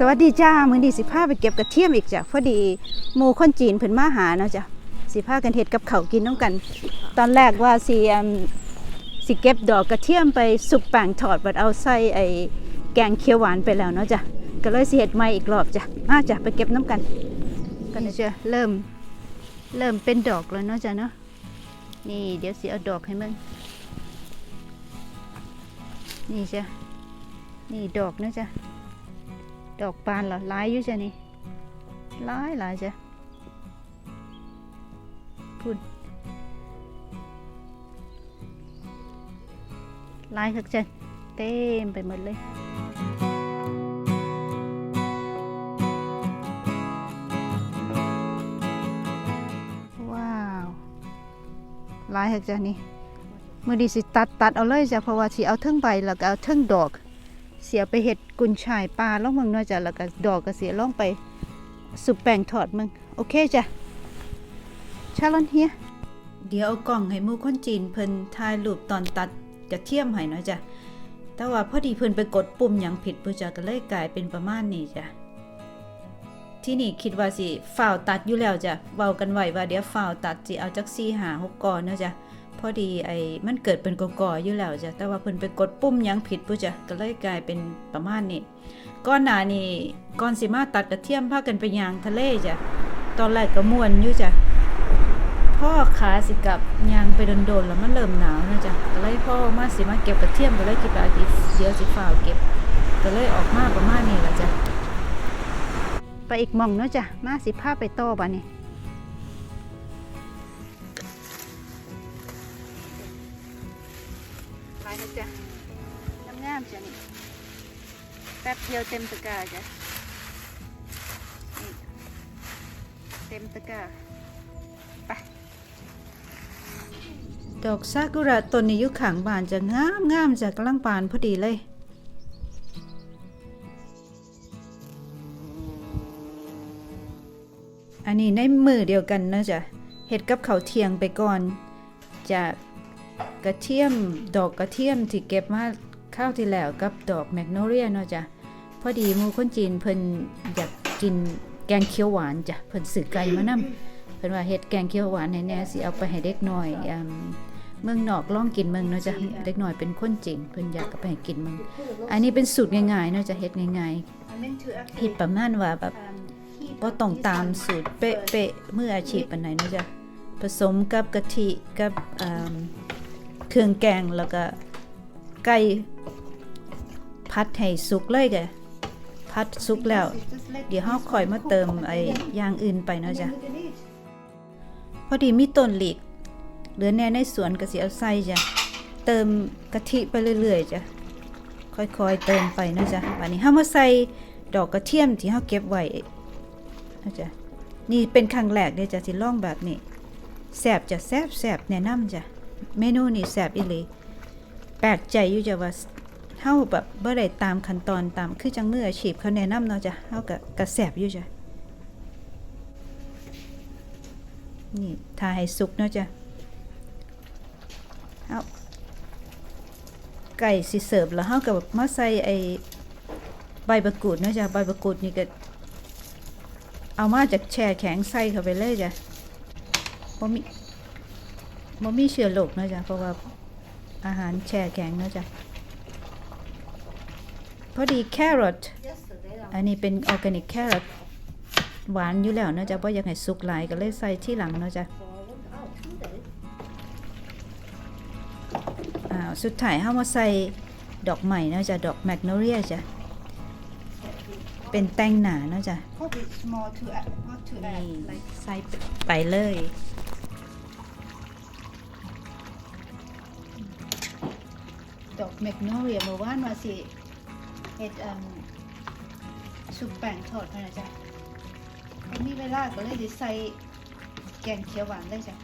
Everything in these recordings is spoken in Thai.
สวัสดีจ้า มือนี้สิพาไปเก็บกระเทียมอีกจ้ะพอดีหมู่คนจีนเพิ่นมาหาเนาะจ้ะสิพากันเฮ็ดกับเขากินน้ำกัน ตอนแรกว่าสิสิเก็บดอกกระเทียมไปสุกแป้งทอดบัดเอาใส่ไอ้แกงเขียวหวานไปแล้วเนาะจ้ะก็เลยสิเฮ็ดใหม่อีกรอบจ้ะมาจ้ะไปเก็บน้ำกันก็จะเริ่มเริ่มเป็นดอกแล้วเนาะจ้ะเนาะนี่เดี๋ยวสิเอาดอกให้มึงนี่จ้ะนี่ดอกเนาะจ้ะ ดอกบานเหรอหลายอยู่จ้ะนี่หลายหลายจ้ะพุ่นหลายคักจ้ะเต็มไปหมดเลยว้าวหลายคักจ้ะนี่เมื่อดีสิตัดตัดเอาเลยจ้ะเพราะว่าสิเอาเทิงใบแล้วก็เอาเทิงดอก เสียไปเห็ดกุนชายปลาล่องมึงเนาะจ้ะแล้วก็ดอกก็เสียล่องไปสุปแป้งทอดมึงโอเคจ้ะชาลอนเฮียเดี๋ยวเอากล่องให้มู่คนจีนเพิ่นถ่ายรูปตอนตัดกระเทียมให้เนาะจ้ะแต่ว่าพอดีเพิ่นไปกดปุ่มหยังผิดผู้จ้ะก็เลยกลายเป็นประมาณนี้จ้ะที่นี่คิดว่าสิฝ่าวตัดอยู่แล้วจ้ะเว้ากันไว้ว่าเดี๋ยวฝ่าวตัดสิเอาจัก4 5 6ก่อนเนาะจ้ะ พอดีไอ้มันเกิดเป็นกอกๆอยู่แล้วจ้ะแต่ว่าเพิ่นไปกดปุ่มยังผิดปุ๊จ้ะก็เลยกลายเป็นประมาณนี้ก่อนหนานี้ก่อนสิมาตัดกระเทียมพากันไปยางทะเลจ้ะตอนแรกก็ม่วนอยู่จ้ะพ่อขาสิกลับยางไปโดนๆแล้วมันเริ่มหนาวนะจ้ะก็เลยพ่อมาสิมาเก็บกระเทียมก็เลยคิดว่าสิเดี๋ยวสิฝ่าเก็บก็เลยออกมาประมาณนี้ละจ้ะไปอีกมองเนาะจ้ะมาสิพาไปต่อบัดนี้ นะจ๊ะงามๆจ้ะนี่แป๊บเดียวเต็มตะกร้าจ้ะนี่เต็มตะกร้าไปดอกซากุระต้นนี้ยู่ข้างบานจะงามงามจะกำลังบานพอดีเลยอันนี้ในมือเดียวกันนะจ๊ะเห็ดกับเขาเทียงไปก่อนจะก กระเทียมดอกกระเทียมที่เก็บมาข้าวที่แล้วกับดอกแมกโนเลียเนาะจ้ะพอดีมูคนจีนเพิ่นอยากกินแกงเขียวหวานจ้ะเพิ่นซื้อไก่มานํเพิ่นว่าเฮ็ดแกงเขียวหวานให้แน่สิเอาไปให้เด็กน้อยเมืองนอกล่องกินเมืองเนาะจ้ะเด็กน้อยเป็นคนจีนเพิ่นอยากเอาไปให้กินเมืองอันนี้เป็นสูตรง่ายๆเนาะจ้ะเฮ็ดง่ายๆเฮ็ดประมาณว่าแบบบ่ต้องตามสูตรเป๊ะๆมืออาชีพปานใดเนาะจ้ะผสมกับกะทิกับอ่า เครื่องแกงแล้วก็ไก่พัดให้สุกเลยแกพัดสุกแล้ว เดี๋ยวเฮาค่อยมาเติมไอ้อย่างอื่นไปเนาะจ้ะพอดีมีต้นหลีกเหลือแน่ในสวนก็สิเอาใส่จ้ะเติมกะทิไปเรื่อยๆจ้ะค่อยๆเติมไปเนาะจ้ะบัดนี้เฮามาใส่ดอกกระเทียมที่เฮาเก็บไว้เนาะจ้ะนี่เป็นครั้งแรกเด้จ้ะที่ลองแบบนี้แซ่บจ้ะแซ่บแซ่บแนะนำจ้ะ เมนูนี่แซ่บอีหลีแปลกใจอยู่จ้ะว่าเฮาแบบบ่ได้ตามขั้นตอนตามคือจังมืออาชีพเขาแนะนำเนาะจ้ะเฮาก็ก็แซ่บอยู่จ้ะนี่ทาให้สุกเนาะจ้ะเฮาไก่สิเสิร์ฟแล้วเฮาก็มาใส่ไอ้ใบมะกรูดเนาะจ้ะใบมะกรูดนี่ก็เอามาจากแช่แข็งใส่เข้าไปเลยจ้ะบ่มี บ่มีเชื้อโรคเนาะจ้ะเพราะว่าอาหารแช่แข็งเนาะจ้ะพอดีแครอทอันนี้เป็นออร์แกนิกแครอทหวานอยู่แล้วเนาะจ้ะเพราะอยากให้สุกหลายก็เลยใส่ที่หลังเนาะจ้ะอ้าวสุดท้ายเฮามาใส่ดอกใหม่เนาะจ้ะดอกแมกโนเลียจ้ะเป็นแตงหนาเนาะจ้ะ Hope it's small to add, not to นี่ add. Like ใส่ไปเลย แมกโนเรียเมื่อวานว่าสิเฮ็ดอันซุปแป้งทอดพนะจ๊ะมันมีเวลาก็เลยได้ใส่แกงเขียวหวานได้จ้ะ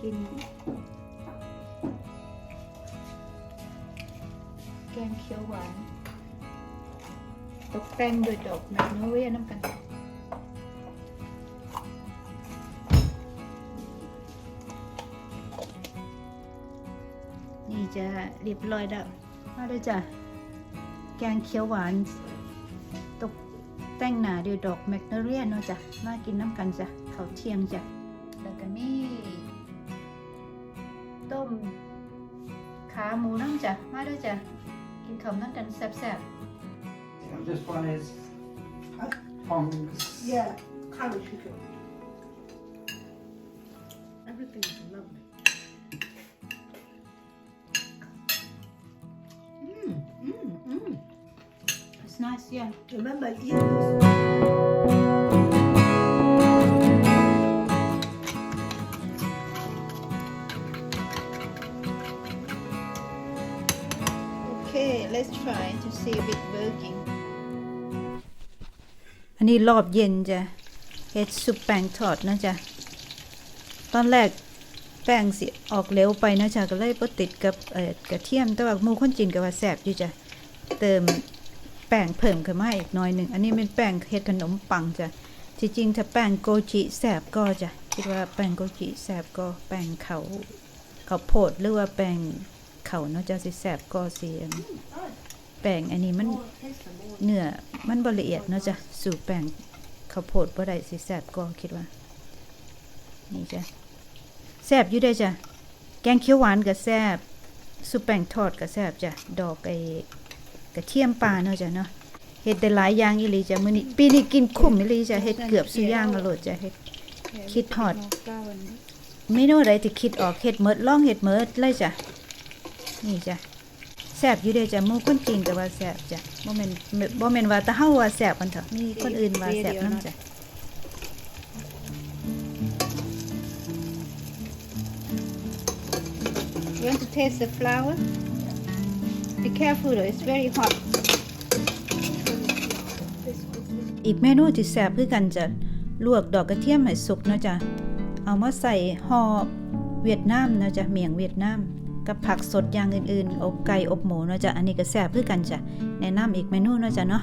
กิน แกงเขียวหวาน ตกแต่งด้วยดอกแมกโนเลียน้ำกันนี่จะเรียบร้อยแล้วมาเลยจ้ะ แกงเขียวหวาน ตกแต่งหนาด้วยดอกแมกโนเลียนเนาะจ้ะ มากินน้ำกันจ้ะ เขาเที่ยงจ้ะ หมูน้ำจ้ะ มาด้วยจ้ะ กินข้าวน้ำกันแซ่บ And this one is Hong's. Yeah, curry chicken. Everything is lovely. Mm, mm, mm. It's nice, yeah. Remember, eat Okay, let's try to see if it working. อันนี้รอบเย็นจ้ะเฮ็ดซุปแป้งทอดนะจ๊ะ ตอนแรกแป้งสิออกเร็วไปนะจ๊ะก็เลยบ่ติดกับเอ่อกระเทียมแต่ว่าหมู่คนจีนก็ว่าแซ่บอยู่จ้ะ เติมแป้งเพิ่มขึ้นมาอีกหน่อยหนึ่ง อันนี้เป็นแป้งเฮ็ดขนมปังจ้ะที่จริงถ้าแป้งโกจิแซ่บก็จ้ะคิดว่าแป้งโกจิแซ่บก็แป้งเขาเขาวโพดหรือว่าแป้ง เขาเนาะจ้ะสิแซ่บก็สิอันแป้งอันนี้มัน more, taste some more. เนื้อมันบ่ละเอียดเนาะจ้ะสู่แป้งข้าวโพดบ่ได้สิแซ่บก็คิดว่า นี่จ้ะแซ่บอยู่ได้อจ้ะแกงเขียวหวานก็แซ่บสุปแป้งทอดก็แซ่บจ้ะดอกไอ้กระเทียมปลาเนาะจ้ะเนาะเฮ็ดได้หลายอย่างอีหลีจ้ะมื้อนี้ปีนี้กินคุ้มอีหลีจ้ะเฮ็ดเกือบสุอย่างแล้วโลดจ้ะเฮ็ดคิดฮอดเมนูใดที่คิดออกเฮ็ดหมดลองเฮ็ดหมดเลยจ้ะ นี่จ้ะแซ่บอยู่เด้อจ้ะหมู่คนจีนก็ว่าแซ่บจ้ะบ่แม่นบ่แม่นว่าแต่เฮาว่าแซ่บมันเถอะมีคนอื่นว่าแซ่บนํจ้ะ You want to taste the flour? Be careful though, it's very hot. อีกเมนูที่แซ่บคือกันจะลวกดอกกระเทียมให้สุกเนาะจ้ะ เอามาใส่ห่อเวียดนามเนาะจ้ะเมียงเวียดนาม กับผักสดอย่างอื่นๆ อบไก่อบหมูเนาะจ้ะอันนี้ก็แซ่บคือกันจ้ะแนะนำอีกเมนูเนาะจ้ะเนาะ